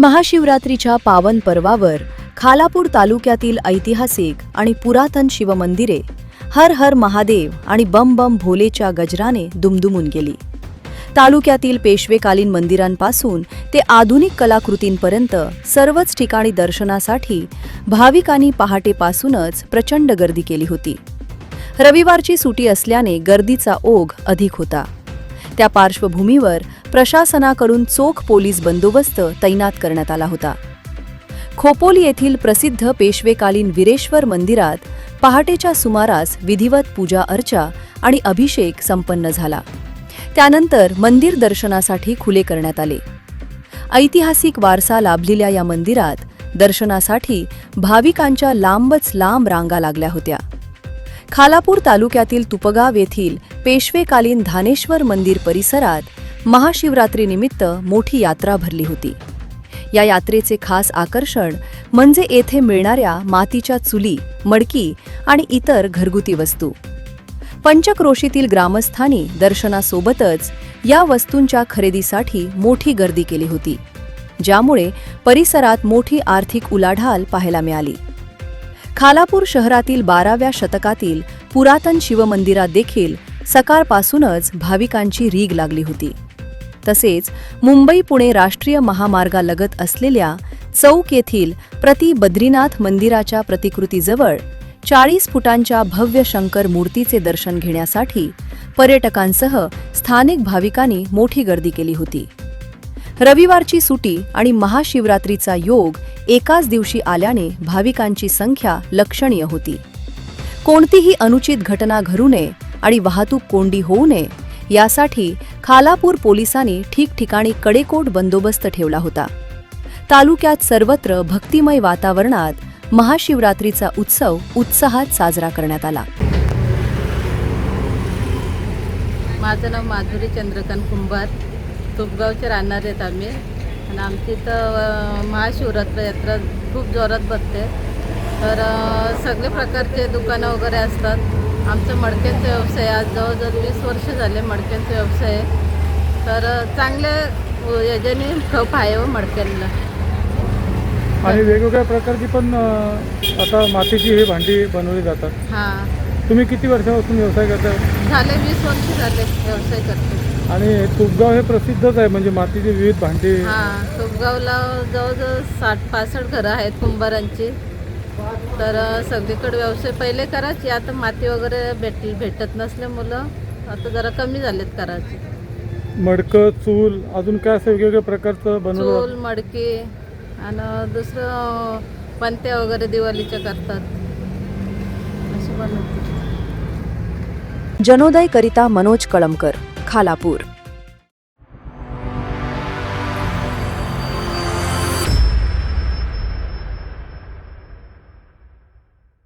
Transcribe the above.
महाशिवरात्रीच्या पावन पर्वावर खालापूर तालुक्यातील ऐतिहासिक आणि पुरातन शिवमंदिरे हर हर महादेव आणि बम बम भोलेच्या गजराने दुमदुमून गेली. तालुक्यातील पेशवेकालीन मंदिरांपासून ते आधुनिक कलाकृतींपर्यंत सर्वच ठिकाणी दर्शनासाठी भाविकांनी पहाटेपासूनच प्रचंड गर्दी केली होती. रविवारची सुटी असल्याने गर्दीचा ओघ अधिक होता. त्या पार्श्वभूमीवर प्रशासनाकडून चोख पोलीस बंदोबस्त तैनात करण्यात आला होता. खोपोली येथील प्रसिद्ध पेशवेकालीन विरेश्वर मंदिरात पहाटेच्या सुमारास विधिवत पूजा अर्चा आणि अभिषेक संपन्न झाला. त्यानंतर मंदिर दर्शनासाठी खुले करण्यात आले. ऐतिहासिक वारसा लाभलेल्या या मंदिरात दर्शनासाठी भाविकांच्या लांबच लांब रांगा लागल्या होत्या. खालापूर तालुक्यातील तुपगाव येथील पेशवेकालीन धानेश्वर मंदिर परिसरात महाशिवरात्रीनिमित्त मोठी यात्रा भरली होती. या यात्रेचे खास आकर्षण म्हणजे येथे मिळणाऱ्या मातीच्या चुली मडकी आणि इतर घरगुती वस्तू. पंचक्रोशीतील ग्रामस्थांनी दर्शनासोबतच या वस्तूंच्या खरेदीसाठी मोठी गर्दी केली होती ज्यामुळे परिसरात मोठी आर्थिक उलाढाल पाहायला मिळाली. खालापूर शहरातील बाराव्या शतकातील पुरातन शिवमंदिरात देखील सकाळपासूनच भाविकांची रीग लागली होती. तसेच मुंबई पुणे राष्ट्रीय महामार्गालगत असलेल्या चौक येथील प्रति बद्रीनाथ मंदिराच्या प्रतिकृतीजवळ चाळीस फुटांच्या भव्य शंकर मूर्तीचे दर्शन घेण्यासाठी पर्यटकांसह स्थानिक भाविकांनी मोठी गर्दी केली होती. रविवारची सुटी आणि महाशिवरात्रीचा योग एकाच दिवशी आल्याने भाविकांची संख्या लक्षणीय होती. कोणतीही अनुचित घटना घडू नये आणि वाहतूक कोंडी होऊ नये. यासाठी खालापूर पोलिसांनी ठिकठिकाणी कडेकोट बंदोबस्त ठेवला होता. तालुक्यात सर्वत्र भक्तिमय वातावरणात महाशिवरात्रीचा उत्सव उत्साहात साजरा करण्यात आला. माझं नाव माधुरी चंद्रकांत कुंभार. तुपगावचे राहणार आहेत आम्ही. आणि आमची तर महाशिवरात्र यात्रा खूप जोरात बसते. तर सगळे प्रकारचे दुकानं वगैरे असतात. आमचं मडक्यांचा व्यवसाय आज जवळजवळ वीस वर्ष झाले मडक्यांचा व्यवसाय आहे. तर अ, चांगले अ, याच्याने खप आहे हो मडक्यांना. आणि वेगवेगळ्या प्रकारची पण अ, आता मातीची ही भांडी बनवली जातात. हां. तुम्ही किती वर्षापासून व्यवसाय करता? झाले वीस वर्ष झाले व्यवसाय करते. आणि तुपगाव हे प्रसिद्धच आहे म्हणजे मातीची विविध भांडी. हां तुपगावला जवळजवळ साठ पासष्ट घरं आहेत कुंभारांची. तर सगळीकडे व्यवसाय पहिले करायचे. आता माती वगैरे भेट भेटत नसल्यामुळं आता जरा कमी झालेत करायचे. मडकं चूल अजून काय असं वेगवेगळ्या प्रकारचं बनवलं? चूल मडकी आणि दुसरं पंत्या वगैरे दिवाळीच्या करतात. जनोदय करिता मनोज कळमकर खालापूर.